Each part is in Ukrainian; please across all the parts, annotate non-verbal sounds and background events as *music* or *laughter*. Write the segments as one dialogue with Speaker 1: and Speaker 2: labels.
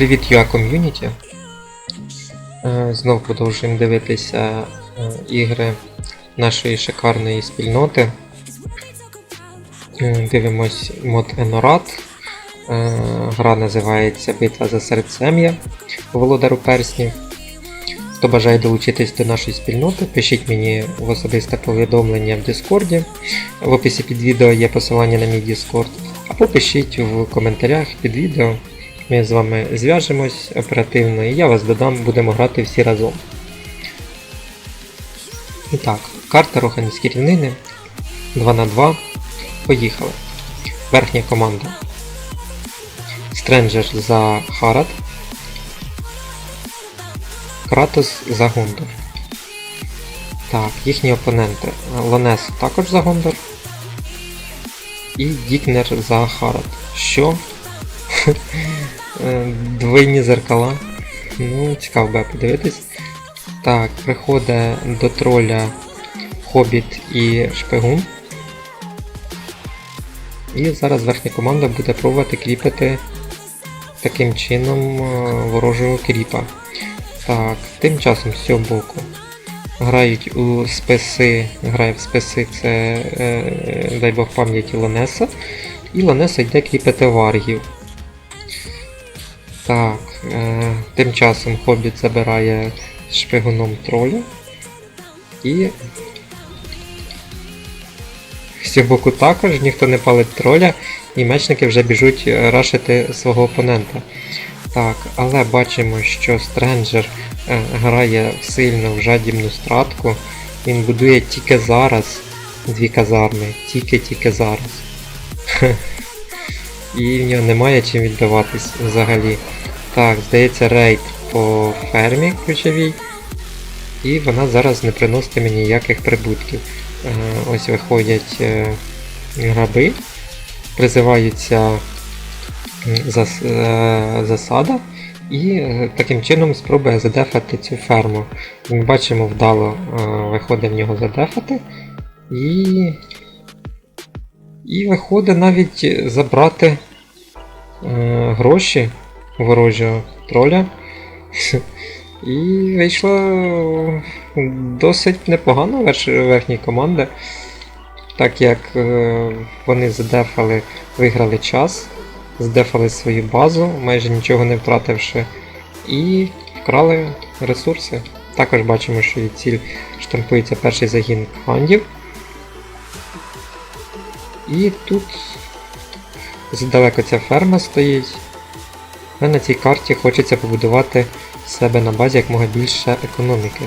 Speaker 1: Привіт, UA ком'юніті. Е, Знов продовжуємо дивитися е, ігри нашої шикарної спільноти. Е, Дивимось мод Енорат. Гра називається Битва за серцем'я Володару Перснів. Хто бажає долучитись до нашої спільноти, пишіть мені в особисте повідомлення в Дискорді. В описі під відео є посилання на мій Discord. Або пишіть в коментарях під відео. Ми з вами зв'яжемось оперативно і я вас додам, будемо грати всі разом. І так, карта Роханські рівнини 2 на 2. Поїхали. Верхня команда. Стренджер за Харат. Кратос за Гондор. Так, їхні опоненти. Ланес також за Гондор. І Дікнер за Харат. Що? Двойні зеркала. Ну, цікаво буде подивитись. Так, приходить до троля Хобіт і Шпигун. І зараз верхня команда буде пробувати кріпити таким чином е, ворожого кріпа. Так, тим часом з цього боку грають у списи, грає в списи це, е, е, дай Бог пам'яті Ланеса. І Ланеса йде кріпити варгів. Так, е, тим часом Хобіт забирає шпигуном троля. І з боку також ніхто не палить троля, і мечники вже біжуть е, рашити свого опонента. Так, але бачимо, що Стренджер е, грає сильно в жадібну стратку. Він будує тільки зараз дві казарми, тільки-тільки зараз. *laughs* І в нього немає чим віддаватись взагалі. Так, здається, рейд по фермі ключовій. І вона зараз не приносить мені ніяких прибутків. Е, Ось виходять е, граби, призиваються е, засада і таким чином спробує задефати цю ферму. Ми бачимо, вдало виходить в нього задефати. І. І виходить навіть забрати гроші ворожого троля. І вийшло досить непогано верхні команди. Так як е, вони задефали, виграли час, здефали свою базу, майже нічого не втративши, і вкрали ресурси. Також бачимо, що від ціль штампується перший загін хандів. І тут здалеко ця ферма стоїть. Але на цій карті хочеться побудувати себе на базі як мога більше економіки.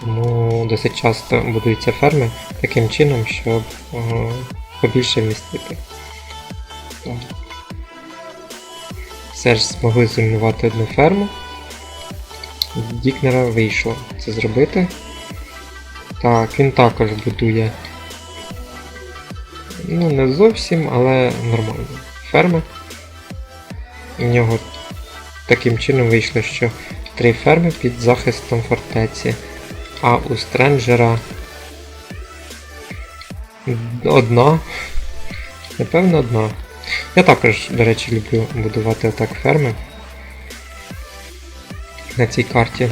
Speaker 1: Тому досить часто будуються ферми таким чином, щоб е, побільше вмістити. Все ж змогли зруйнувати одну ферму. Дікнера вийшло це зробити. Так, він також будує. Ну, не зовсім, але нормально. Ферми. У нього таким чином вийшло, що три ферми під захистом фортеці. А у Стренджера одна. Напевно, одна. Я також, до речі, люблю будувати отак ферми на цій карті.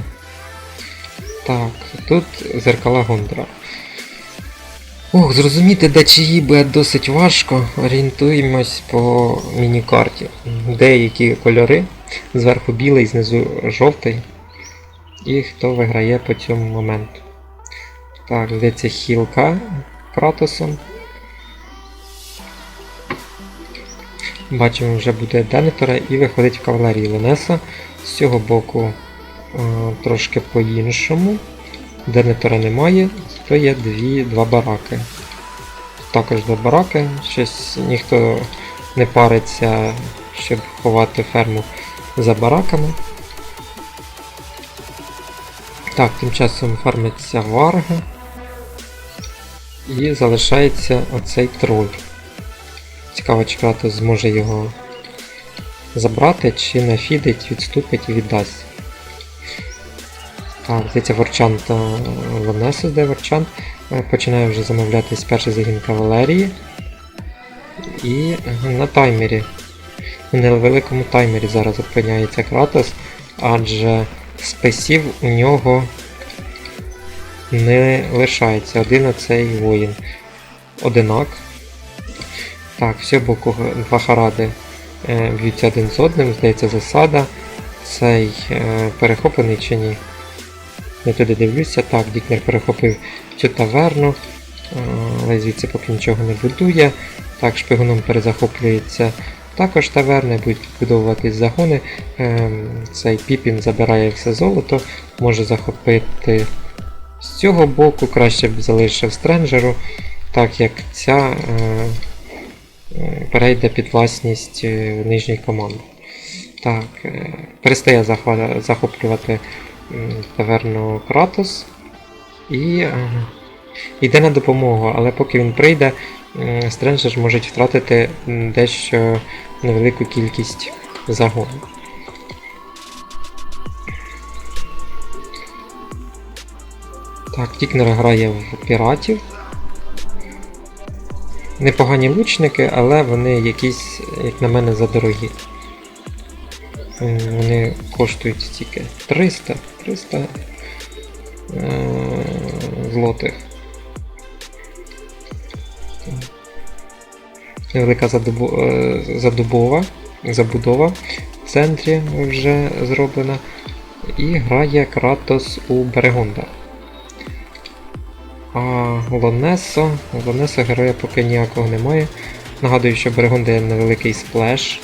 Speaker 1: Так, тут зеркала Гондора. Ох, зрозуміти, де чиї буде досить важко. Орієнтуємось по міні-карті. Деякі кольори, зверху білий, знизу жовтий. І хто виграє по цьому моменту. Так, здається, хілка Кратосом. Бачимо, вже буде Денетора і виходить в кавалерії Ленеса. З цього боку е, трошки по-іншому. Денетора немає, то є дві, два бараки. Також два бараки, щось ніхто не париться, щоб ховати ферму за бараками. Так, тим часом фармиться варги. І залишається оцей троль. Цікаво, чи Кратос зможе його забрати, чи нафідить, відступить і віддасть. Так, здається, Ворчан та Ланесус, де Ворчан. Е, Починає вже замовлятись перший загін кавалерії. І на таймері у невеликому таймері зараз опиняється Кратос, адже спесів у нього не лишається. Один оцей воїн. Одинак. Так, все боку два харади е, б'ються один з одним, здається, засада. Цей е, перехоплений чи ні? Не туди дивлюся. Так, Дікнер перехопив цю таверну, але звідси поки нічого не будує. Так, шпигуном перезахоплюється також таверни, будуть відбудовуватись загони. Ем, Цей Піпін забирає все золото, може захопити з цього боку, краще б залишив стренджеру, так як ця е, е, перейде під власність е, нижньої команди. Так, перестає захоплювати таверну Кратос і е, йде на допомогу, але поки він прийде, Стренджер ж можуть втратити дещо невелику кількість загону. Так, Тікнер грає в піратів. Непогані лучники, але вони якісь, як на мене, задорогі. Вони коштують стільки 300, 300 е- злотих. Задобу- е, задобова, забудова в центрі вже зроблена. І грає Кратос у Берегонда. А Лонесо. Лонесо героя поки ніякого немає. Нагадую, що Берегонда є невеликий сплеш.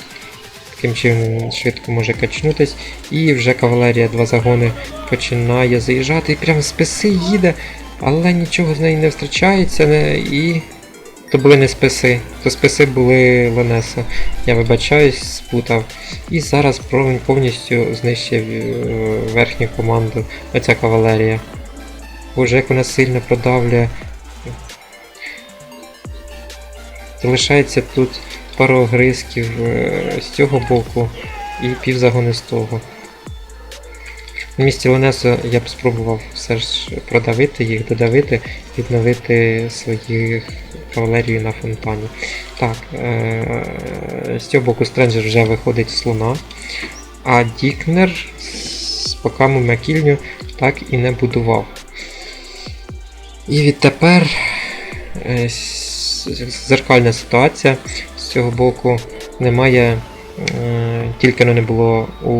Speaker 1: Таким чином швидко може качнутись. І вже кавалерія два загони починає заїжджати і прям списи їде, але нічого з неї не втрачається. Не... І то були не списи, то списи були Лонесо. Я вибачаюсь, спутав. І зараз Провін повністю знищив е, верхню команду. Оця кавалерія. Боже, як вона сильно продавлює. Залишається тут пару огризків е, з цього боку і півзагони з того. На місці Лонесо я б спробував все ж продавити їх, додавити, відновити своїх кавалерію на фонтані. Так, е- з цього боку Стренджер вже виходить з луна, а Дікнер з покаму Макільню так і не будував. І відтепер е, зеркальна ситуація цього боку немає. е, Тільки не було у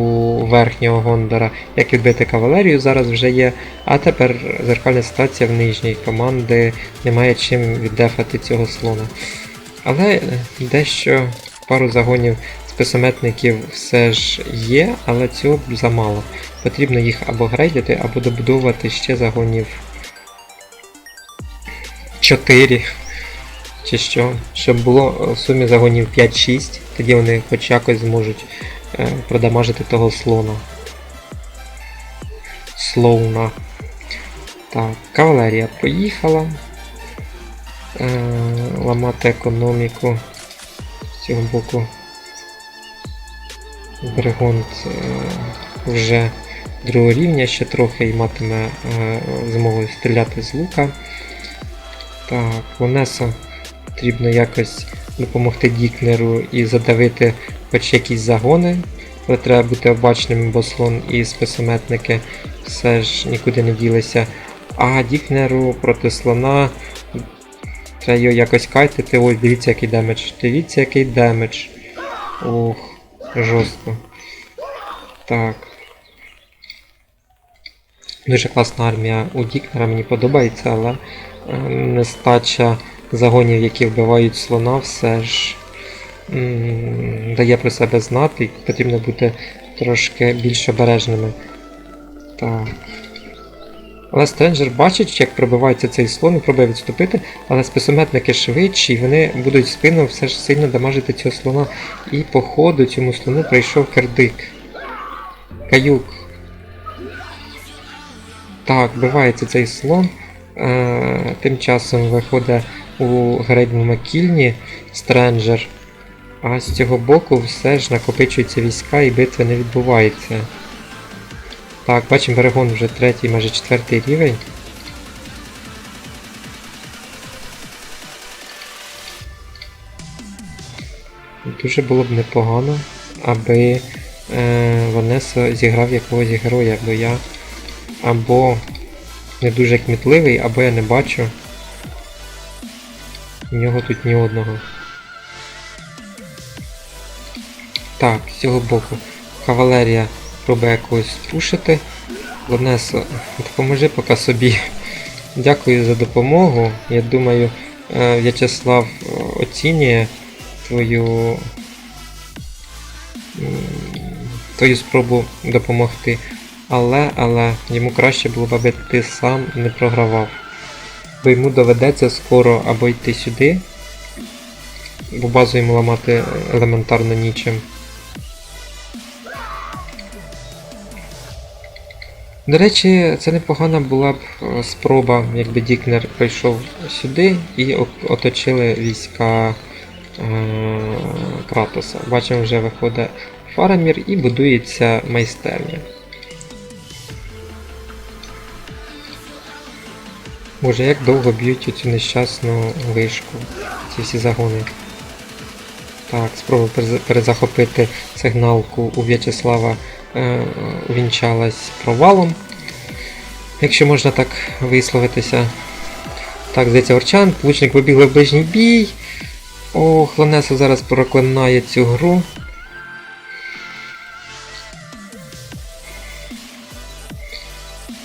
Speaker 1: верхнього Гондора, як відбити кавалерію, зараз вже є. А тепер зеркальна ситуація в нижній команди немає чим віддефати цього слона. Але дещо пару загонів списометників все ж є, але цього замало. Потрібно їх або грейдити, або добудовувати ще загонів 4 чи що, щоб було в сумі загонів 5-6, тоді вони хоч якось зможуть е, продамажити того слона. Слоуна. Так, кавалерія поїхала. Е, ламати економіку з цього боку. Бригонт е, вже другого рівня, ще трохи і матиме е, змогу стріляти з лука. Так, Лонесо потрібно якось допомогти Дікнеру і задавити хоч якісь загони. Але треба бути обачним, бо слон і списометники все ж нікуди не ділися. А Дікнеру проти слона треба його якось кайтити. Ой, дивіться який демедж. Дивіться який демедж. Ух, жорстко. Так. Дуже класна армія у Дікнера, мені подобається, але е, нестача загонів, які вбивають слона, все ж дає про себе знати, і потрібно бути трошки більш обережними. Так. Але Стренджер бачить, як пробивається цей слон і пробує відступити, але списометники швидші, і вони будуть спину все ж сильно дамажити цього слона. І по ходу цьому слону прийшов кердик. Каюк. Так, вбивається цей слон. Е, тим часом виходить у грейдну Макільні Стренджер. А з цього боку все ж накопичуються війська і битва не відбувається. Так, бачимо, Берегон вже третій, майже четвертий рівень. Дуже було б непогано аби е, Ванесо зіграв якогось героя, бо я або не дуже кмітливий, або я не бачу нього тут ні одного. Так, з цього боку. Кавалерія пробує якогось пушити. Ланесо, допоможи поки собі. Дякую за допомогу. Я думаю, е, В'ячеслав е, оцінює твою, твою спробу допомогти. Але, але йому краще було б, аби ти сам не програвав. Бо йому доведеться скоро або йти сюди, бо базу йому ламати елементарно нічим. До речі, це непогана була б е, спроба, якби Дікнер прийшов сюди і оточили війська е- Кратоса. Бачимо, вже виходить Фарамір і будується майстерня. Боже, як довго б'ють цю нещасну вишку, ці всі загони. Так, спробую перезахопити сигналку у В'ячеслава е, увінчалась провалом. Якщо можна так висловитися. Так, здається, Орчан, лучник вибігли в ближній бій. Ох, Ланесо зараз проклинає цю гру.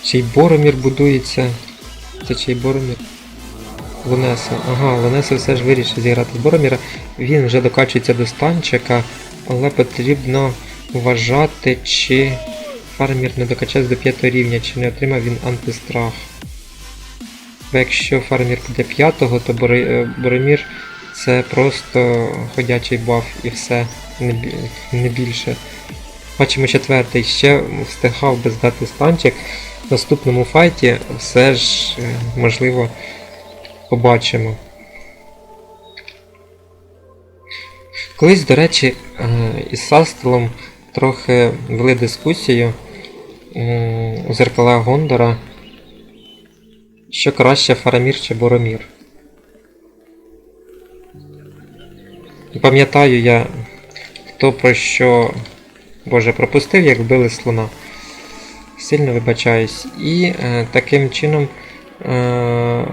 Speaker 1: Чий Боромір будується. Чий Боромір? Лунесо. Ага, Лунесо все ж вирішив зіграти з Бороміра. Він вже докачується до станчика, але потрібно вважати, чи фармір не докачався до 5 рівня, чи не отримав він антистрах. Бо якщо фармір буде 5, то е, Боромір це просто ходячий баф і все, не більше. Бачимо четвертий, ще встигав би здати станчик. В наступному файті все ж е, можливо побачимо. Колись, до речі, е, із Састелом трохи вели дискусію у зеркала Гондора, що краще Фарамір чи Боромір. Пам'ятаю я, хто про що Боже пропустив, як вбили слона. Сильно вибачаюсь. І е, таким чином е,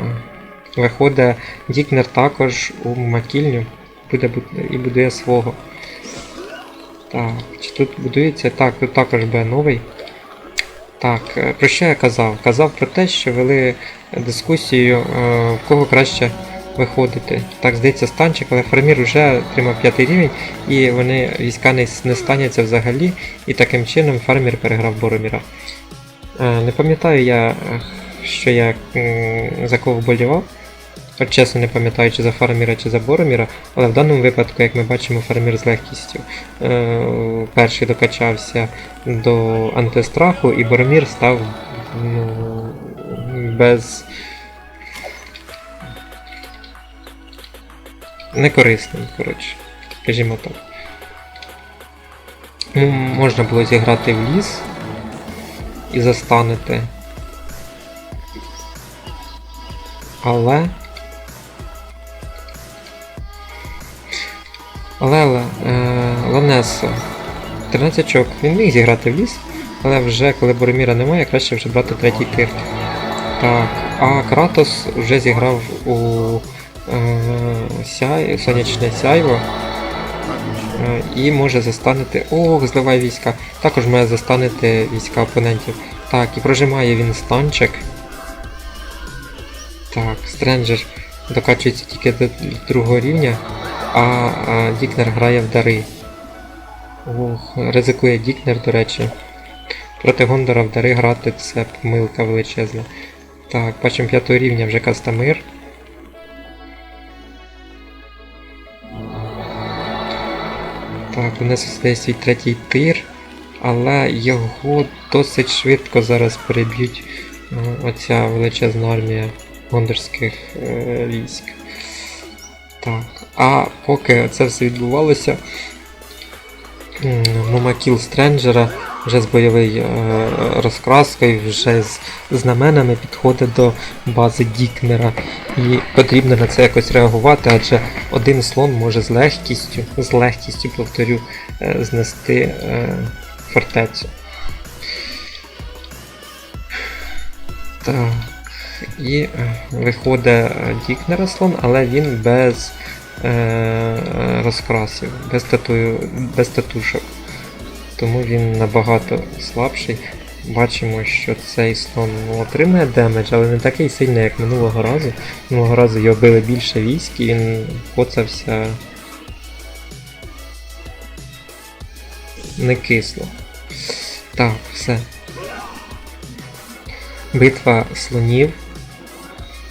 Speaker 1: виходить Дікнер також у макільню буде, і будує свого. Так, чи тут будується? Так, тут також буде новий. Так, е, про що я казав? Казав про те, що вели дискусію, е, в кого краще виходити. Так, здається, станчик, але фармір вже отримав п'ятий рівень, і вони війська не, не станяться взагалі, і таким чином фармір переграв Бороміра. Е, Не пам'ятаю я, е, що я за кого вболівав. Чесно не пам'ятаю, чи за фарміра, чи за Бороміра, але в даному випадку, як ми бачимо, фармір з легкістю е, перший докачався до антистраху, і Боромір став ну, без. Некорисним, коротше, скажімо так. Ну, можна було зіграти в ліс і застанити. Але. Але е, Ланесо. 13 очок. Він міг зіграти в ліс, але вже коли Бороміра немає, краще вже брати третій тир. Так, а Кратос вже зіграв у сяй, сонячне сяйво. Е, і може застанити. Ох, зливай війська. Також має застанити війська опонентів. Так, і прожимає він станчик. Так, Стренджер докачується тільки до другого рівня, а, а Дікнер грає в дари. Ох, ризикує Дікнер, до речі. Проти Гондора в дари грати це помилка величезна. Так, бачимо п'ятого рівня вже Кастамир. Так, у нас є свій третій тир, але його досить швидко зараз переб'ють е, оця величезна армія гондорських е, військ. Так, а поки це все відбувалося, Момакіл Стренджера вже з бойовою е, розкраскою, вже з знаменами підходить до бази Дікнера. І потрібно на це якось реагувати, адже один слон може з легкістю, з легкістю, повторю, е, знести е, фортецю. Так. І виходить Дікнера слон, але він без е, розкрасів, без, тату, без татушок. Тому він набагато слабший. Бачимо, що цей слон ну, отримує демедж, але не такий сильний, як минулого разу. Минулого разу його били більше військ і він коцався не кисло. Так, все. Битва слонів.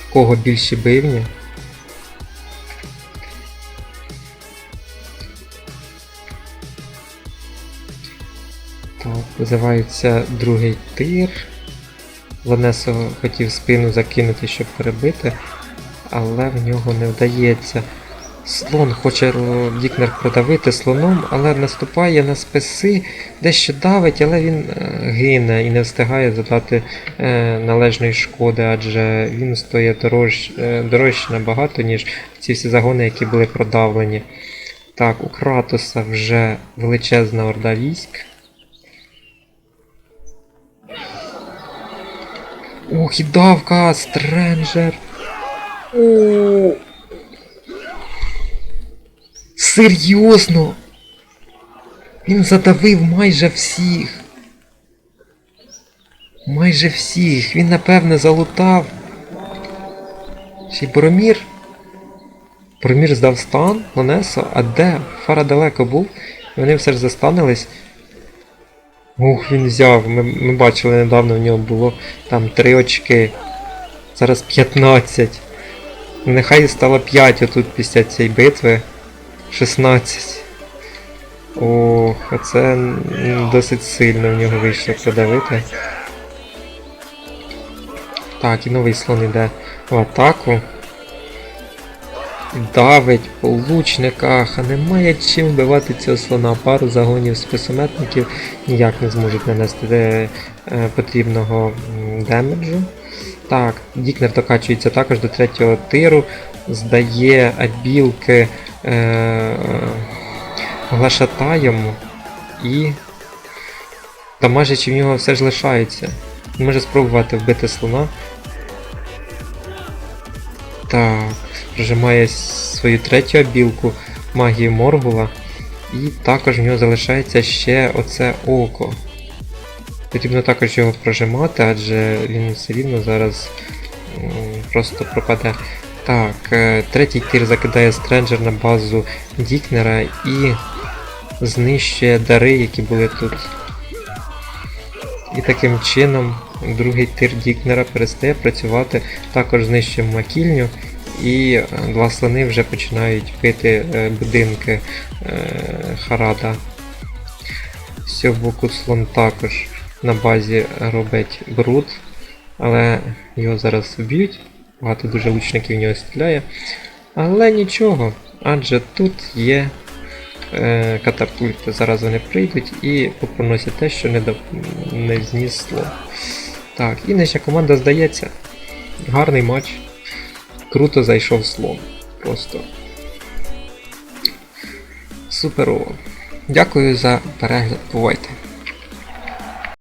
Speaker 1: В кого більші бивні. Називається другий тир. Ланесо хотів спину закинути, щоб перебити, але в нього не вдається. Слон хоче Дікнер продавити слоном, але наступає на списи, дещо давить, але він е, гине і не встигає задати е, належної шкоди, адже він стоїть дорож, е, дорожче набагато, ніж ці всі загони, які були продавлені. Так, у Кратоса вже величезна орда військ. Ох, і давка, стренджер. О! Серйозно? Він задавив майже всіх. Майже всіх. Він напевне залутав. Ще й Боромір. Боромір здав стан, Ланесо, а де? Фара далеко був. Вони все ж застанились. Ух, він взяв. Ми, ми бачили недавно в нього було там 3 очки. Зараз 15. Нехай стало 5 отут після цієї битви. 16. Ох, а це досить сильно в нього вийшло продавити. Так, і новий слон йде в атаку. Давить по лучниках, а немає чим вбивати цього слона. Пару загонів списометників ніяк не зможуть нанести е, потрібного демеджу. Так, Дікнер докачується також до третього тиру, здає абілки е, глашатаєм і дамажачи в нього все ж лишається. Може спробувати вбити слона. Так, прожимає свою третю абілку магії Моргула. І також в нього залишається ще оце око. Потрібно також його прожимати, адже він все рівно зараз просто пропаде. Так, е, третій тир закидає стренджер на базу Дікнера і знищує дари, які були тут. І таким чином другий тир Дікнера перестає працювати, також знищує макільню, і два слони вже починають бити е, будинки е, Харада. З слон також на базі робить бруд, але його зараз вб'ють. Багато дуже лучників в нього стріляє. Але нічого, адже тут є е, катапульти. Зараз вони прийдуть і попроносять те, що не, до, не знесло. Так, і нижня команда здається. Гарний матч. Круто зайшов слон. Просто. Суперово. Дякую за перегляд. Бувайте.